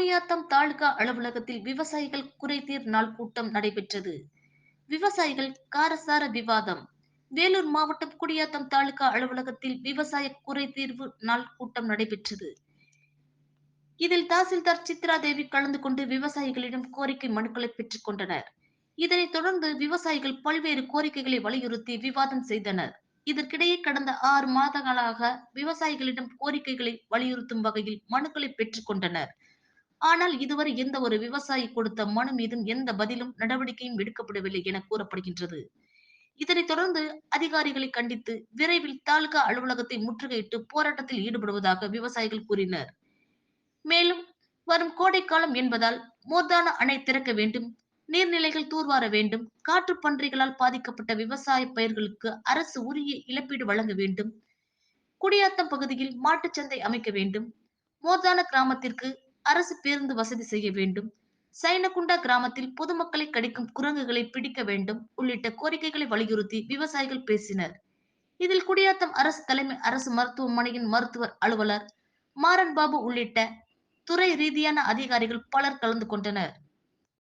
குடியாத்தம் தாலுகா அலுவலகத்தில் விவசாயிகள் குறைதீர் நாள் கூட்டம் நடைபெற்றது. விவசாயிகள் காரசார விவாதம். வேலூர் மாவட்டம் குடியாத்தம் தாலுகா அலுவலகத்தில் விவசாய குறைதீர்வு நாள் கூட்டம் நடைபெற்றது. இதில் தாசில்தார் சித்ரா தேவி கலந்து கொண்டு விவசாயிகளிடம் கோரிக்கை மனுக்களை பெற்றுக் கொண்டனர். இதனைத் தொடர்ந்து விவசாயிகள் பல்வேறு கோரிக்கைகளை வலியுறுத்தி விவாதம் செய்தனர். இதற்கிடையே கடந்த ஆறு மாதங்களாக விவசாயிகளிடம் கோரிக்கைகளை வலியுறுத்தும் வகையில் மனுக்களை பெற்றுக் கொண்டனர். ஆனால் இதுவரை எந்த ஒரு விவசாயி கொடுத்த மனு மீதும் எந்த பதிலும் நடவடிக்கையும் எடுக்கப்படவில்லை என கூறப்படுகின்றது. இதனைத் தொடர்ந்து அதிகாரிகளை கண்டித்து விரைவில் தாலுகா அலுவலகத்தை முற்றுகையிட்டு போராட்டத்தில் ஈடுபடுவதாக விவசாயிகள் கூறினர். மேலும் வரும் கோடைக்காலம் என்பதால் மோர்தான அணை திறக்க வேண்டும் நீர்நிலைகள் தூர்வார வேண்டும் காற்று பன்றிகளால் பாதிக்கப்பட்ட விவசாய பயிர்களுக்கு அரசு உரிய இழப்பீடு வழங்க வேண்டும் குடியாத்தம் பகுதியில் மாட்டுச்சந்தை அமைக்க வேண்டும் மோர்தான கிராமத்திற்கு அரசு பேருந்து வசதி செய்ய வேண்டும். சைனகுண்டா கிராமத்தில் பொதுமக்களை கடிக்கும் குரங்குகளை பிடிக்க வேண்டும் உள்ளிட்ட கோரிக்கைகளை வலியுறுத்தி விவசாயிகள் பேசினர். இதில் குடியாத்தம் அரசு தலைமை அரசு மருத்துவமனையின் மருத்துவர் அலுவலர் மாறன் பாபு உள்ளிட்ட துறை ரீதியான அதிகாரிகள் பலர் கலந்து கொண்டனர்.